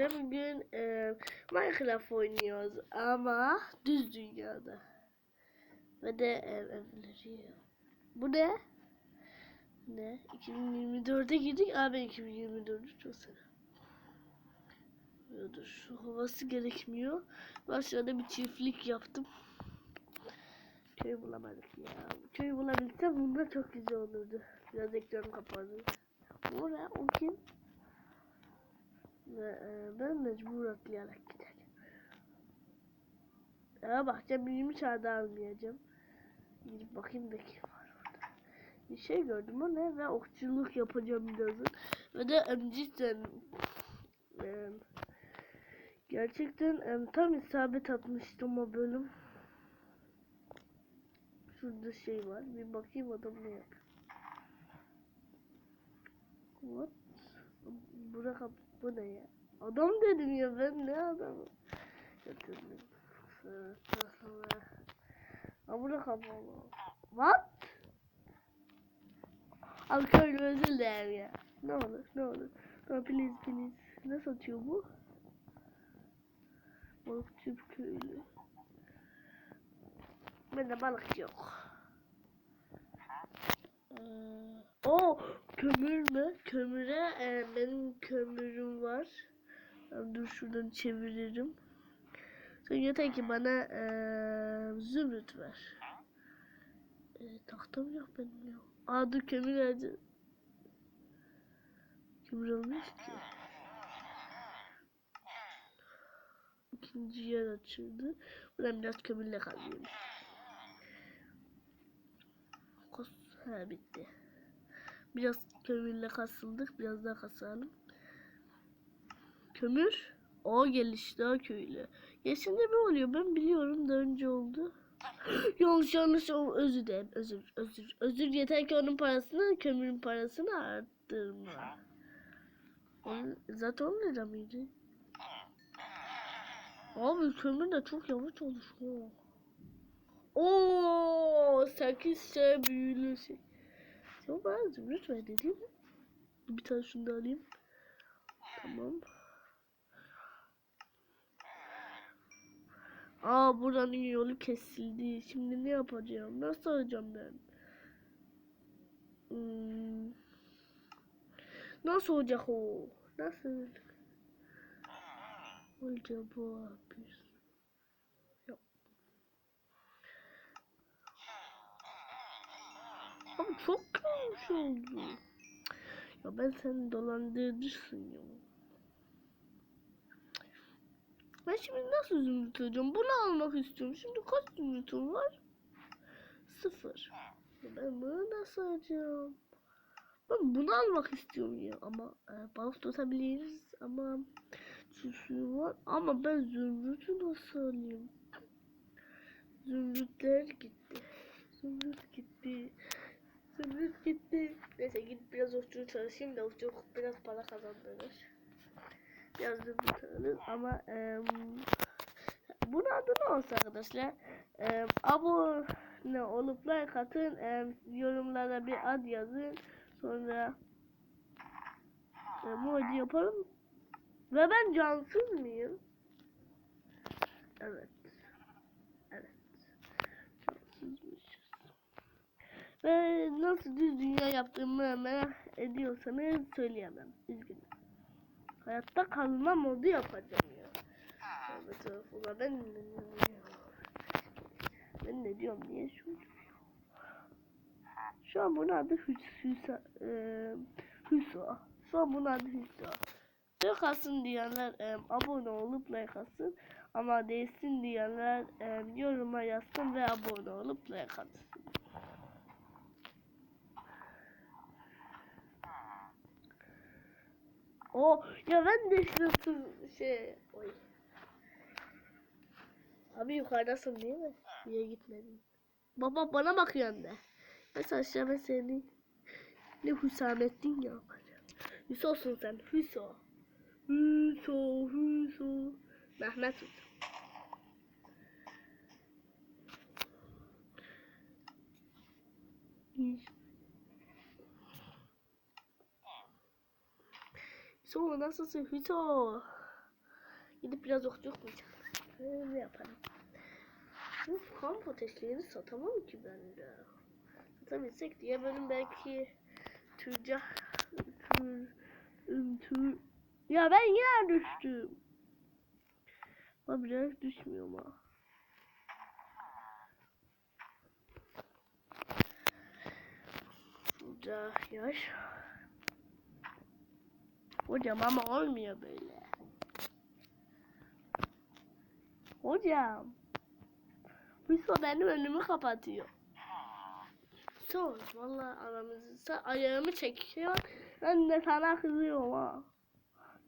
arkadaşlar bugün e, Minecraft oynuyoruz ama düz dünyada. Ve de e, evleri. Bu ne? Ne? 2024'e girdik. Abi ben 2024'ü çok seviyorum. Şu havası gerekmiyor. Ben şurada bir çiftlik yaptım. Köy bulamadık ya. Köy bulabilsem bunda çok güzel olurdu. Biraz ekran kapalı. Bu ne? O kim? E, ben mecbur atlayarak gidelim. Ya bahçe büyümü çağda almayacağım. Gidip bakayım da kim var orada. Bir şey gördüm o ne ve okçuluk yapacağım birazdan. Ve de cidden em, gerçekten em, tam isabet atmıştım o bölüm. Şurada şey var. Bir bakayım adam ne yapıyor. What? Burak ab- bu ne ya? Adam dedim ya ben ne adamı? Götürdüm. Burak kapalı. What? Abi köylü özür dilerim ya. Ne olur ne olur. No, please please. Ne satıyor bu? Balıkçı köylü. Bende balık yok. O kömür mü? Kömüre e, benim kömürüm var. Dur şuradan çeviririm. Sen yeter ki bana e, zümrüt ver. E, tahtam yok benim ya. Aa dur kömür nerede? Kömür olmuş ki. İkinci yer açıldı. Buradan biraz kömürle kalıyorum. Ha bitti. Biraz kömürle kasıldık. Biraz daha kasalım. Kömür. O gelişti o köylü. Yaşında ne oluyor ben biliyorum da önce oldu. yanlış yanlış özür dilerim özür özür özür yeter ki onun parasını kömürün parasını arttırma. Zaten 10 lira mıydı? Abi kömür de çok yavaş oluşuyor. Oo 8 şey büyülü şey. Sen bana zümrüt ver dedin mi? Bir tane şunu da alayım. Tamam. Aa buranın yolu kesildi. Şimdi ne yapacağım? Nasıl alacağım ben? Hmm. Nasıl olacak o? Nasıl? Acaba bir Yok. Abi çok kötü oldu. Ya ben seni dolandırırsın ya. Ben şimdi nasıl zümrüt alacağım? Bunu almak istiyorum. Şimdi kaç zümrütüm var? Sıfır. Ya Ben bunu nasıl alacağım? Ben bunu almak istiyorum ya. Ama e, balık tutabiliriz. Ama suyu var. Ama ben zümrütü nasıl alayım? Zümrütler gitti. Zümrüt gitti. Zümrüt gitti. Neyse gidip biraz okçuluk çalışayım da okçuluk biraz para kazandırır. Biraz zümrüt alırız ama em, bunun adı ne olsa arkadaşlar? Em, abone olup like atın. em, yorumlara bir ad yazın. Sonra emoji yapalım. Ve ben cansız mıyım? Evet. Ve nasıl düz dünya yaptığımı merak ediyorsanız söyleyemem. Üzgünüm. Hayatta kalma modu yapacağım ya. Evet, ulan ben? Ben ne diyorum niye şu Şu an bunun adı Hüs Hüsa Hüsa. Şu an bunun adı Hüsa. Like atsın diyenler e, abone olup like atsın. Ama değilsin diyenler e, yoruma yazsın ve abone olup like atsın. O ya ben de nasıl şey oy. Abi yukarıdasın değil mi? Niye gitmedin? Baba bana bakıyor de. Mesela aşağı ben seni ne Hüsamettin ya. Hüso'sun sen Hüso. Hüso, Hüso. Mehmet Hüso. Hüso nasılsın Hüso? Gidip biraz okçuk mu? Ne yaparım? Bu kamp ateşlerini satamam ki ben de. Satabilsek diye bölüm belki tüccar tür, tür, ya ben yine düştüm. Ama biraz düşmüyorum ha. Burada yaş. Hocam ama olmuyor böyle. Hocam. Hüso benim önümü kapatıyor. Sor. Vallahi aramızda ayağımı çekiyor. Ben de sana kızıyorum ha.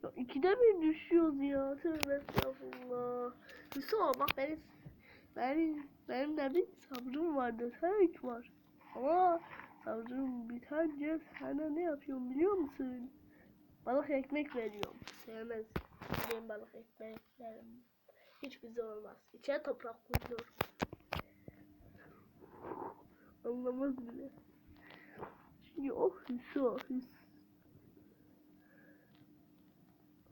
Ya ikide bir düşüyoruz ya. Tövbe estağfurullah. Hüso bak benim benim benim de bir sabrım vardı. Sen hiç var. Ama sabrım bitince sana ne yapıyorum biliyor musun? Balık ekmek veriyorum. Sevmez. Benim balık ekmeklerim. Hiç güzel olmaz. İçine toprak koyuyorum. Anlamaz bile. Şimdi o Hüso. Hüs.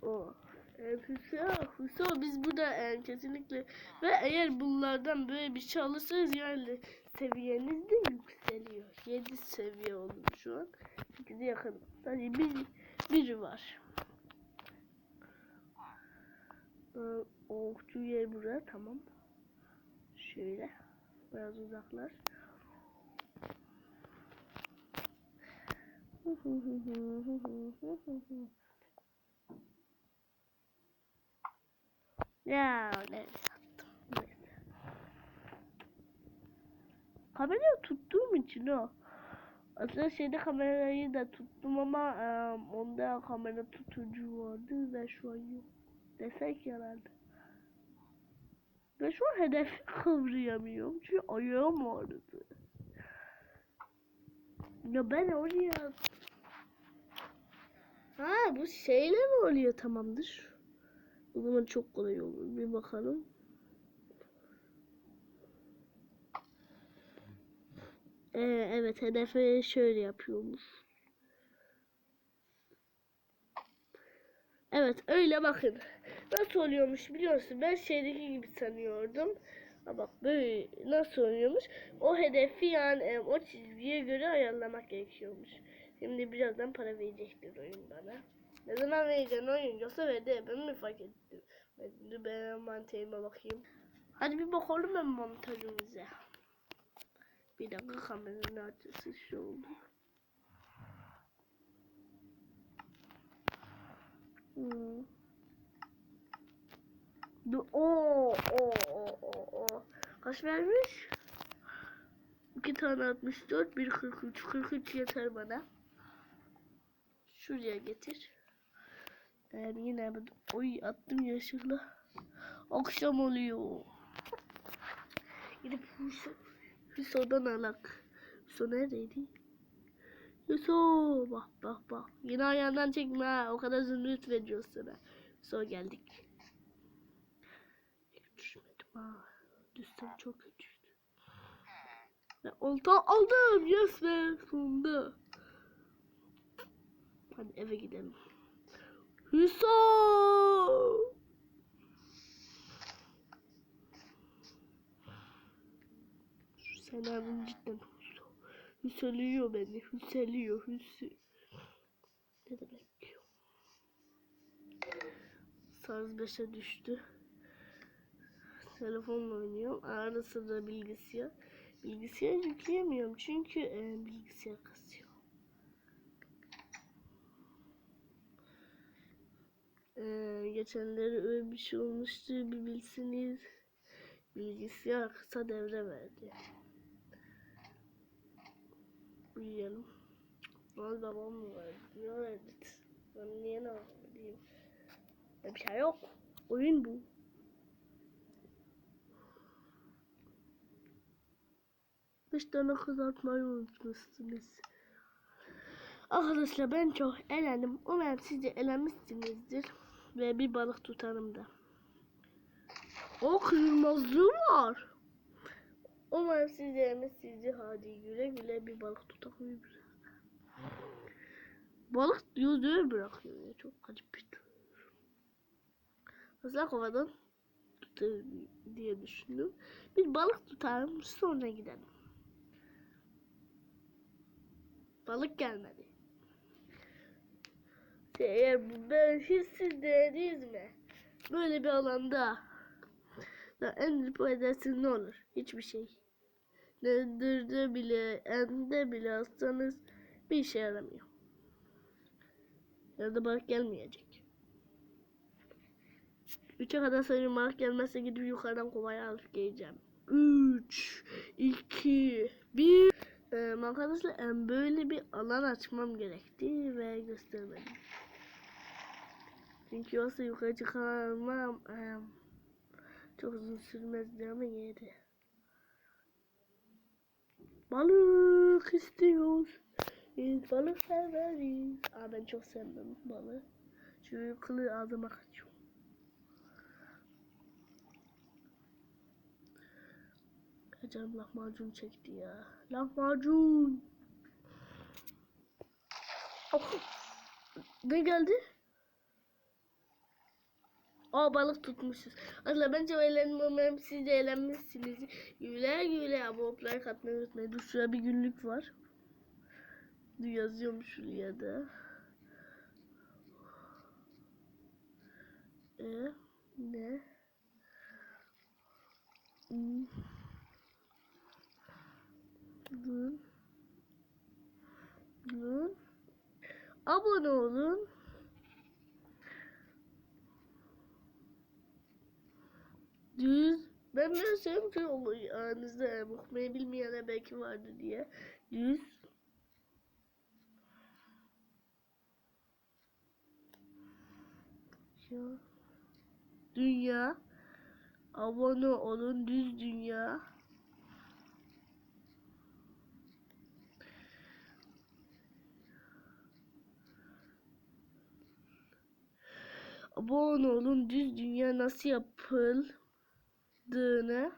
O. E, Hüso, Hüso biz burada e, kesinlikle ve eğer bunlardan böyle bir şey alırsanız yani seviyeniz de yükseliyor. 7 seviye oldu şu an. 8'e yakın. Sadece bir, biri var. Ee, okçu yer buraya tamam. Şöyle biraz uzaklaş. ya ne? Neyse. Kamerayı tuttuğum için o. Aslında şeyde kamerayı da tuttum ama e, onda kamera tutucu vardı ve şu an yok. Desek herhalde. Ben şu an hedefi kıvrayamıyorum çünkü ayağım ağrıdı. Ya ben oraya... Ha bu şeyle mi oluyor tamamdır? O zaman çok kolay olur. Bir bakalım. Ee, evet hedefe şöyle yapıyormuş. Evet öyle bakın. Nasıl oluyormuş biliyorsun ben şeydeki gibi sanıyordum. Ama bak böyle nasıl oluyormuş. O hedefi yani e, o çizgiye göre ayarlamak gerekiyormuş. Şimdi birazdan para verecektir oyun bana. Ne zaman vereceksin oyun yoksa verdi ben mi fark ettim. Ben, ben mantığıma bakayım. Hadi bir bakalım ben montajımıza. Bir dakika kameranın açısı şu oldu. Hmm. Du o o o o o. Kaç vermiş? İki tane 64, bir 43. 43 yeter bana. Şuraya getir. Ee, yine oy attım yaşıkla. Akşam oluyor. Gidip Hüso, Hüso'dan alak. Hüso neredeydi? Hüso bak bak bak. Yine ayağından çekme. O kadar zümrüt veriyoruz sana. Hüso geldik. Düşmedim ha. Düşsem çok kötüydü. Ve olta aldım. Yes be. Sonunda. Hadi eve gidelim. Hüso! Sen abim cidden. Hüseliyor beni. Hüseliyor. Hüsü. Ne demek? Sarz 5'e düştü. Telefonla oynuyorum. Arada sırada bilgisayar. Bilgisayar yükleyemiyorum çünkü e, bilgisayar kasıyor. Ee, geçenleri öyle bir şey olmuştu bir bilseniz bilgisayar kısa devre verdi. Uyuyalım. Valla babam mı? Niye verdi? Ben niye ne diyeyim? Bir şey yok. Oyun bu. Beş tane kızartmayı unutmuşsunuz. Arkadaşlar ben çok eğlendim. Umarım siz de eğlenmişsinizdir. Ve bir balık tutarım da. O kırmızı var. Umarım siz de eğlenmişsinizdir. Hadi güle güle bir balık tutalım. Balık böyle bırakıyor ya. Çok acı bir Mesela kovadan tutar diye düşündüm. Bir balık tutarım sonra gidelim. Balık gelmedi. Eğer bu ben hiç siz denediniz mi? Böyle bir alanda da en edersin ne olur? Hiçbir şey. Nedirde bile, ende bile alsanız bir işe yaramıyor. Ya da balık gelmeyecek. Üçe kadar sayıyorum balık gelmezse gidip yukarıdan kovaya alıp geleceğim. Üç, iki, bir. Ee, arkadaşlar em, böyle bir alan açmam gerekti ve göstermedim. Çünkü yoksa yukarı çıkamam. em, çok uzun sürmezdi ama yedi. Balık istiyoruz. Biz balık severiz. Aa, ben çok sevmem balığı. Çünkü kılı ağzıma kaçıyor. Canım lahmacun çekti ya. Lahmacun. Oh. Ne geldi? Aa balık tutmuşuz. Aslında bence eğlenmemem siz de eğlenmişsiniz. Güle güle abone katmayı unutmayın. Dur şuraya bir günlük var. Dur yazıyorum şuraya da. E ne? Dur. Dur. Abone olun. Düz. Ben de söylüyorum ki o aranızda okumayı bilmeyenler belki vardı diye. Düz. Ya. Dünya. Abone olun düz dünya. Abone olun düz dünya nasıl yapıldığını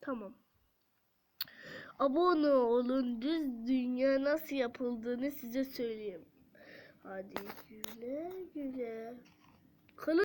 Tamam. Abone olun düz dünya nasıl yapıldığını size söyleyeyim. Hadi güle güle. Kılıç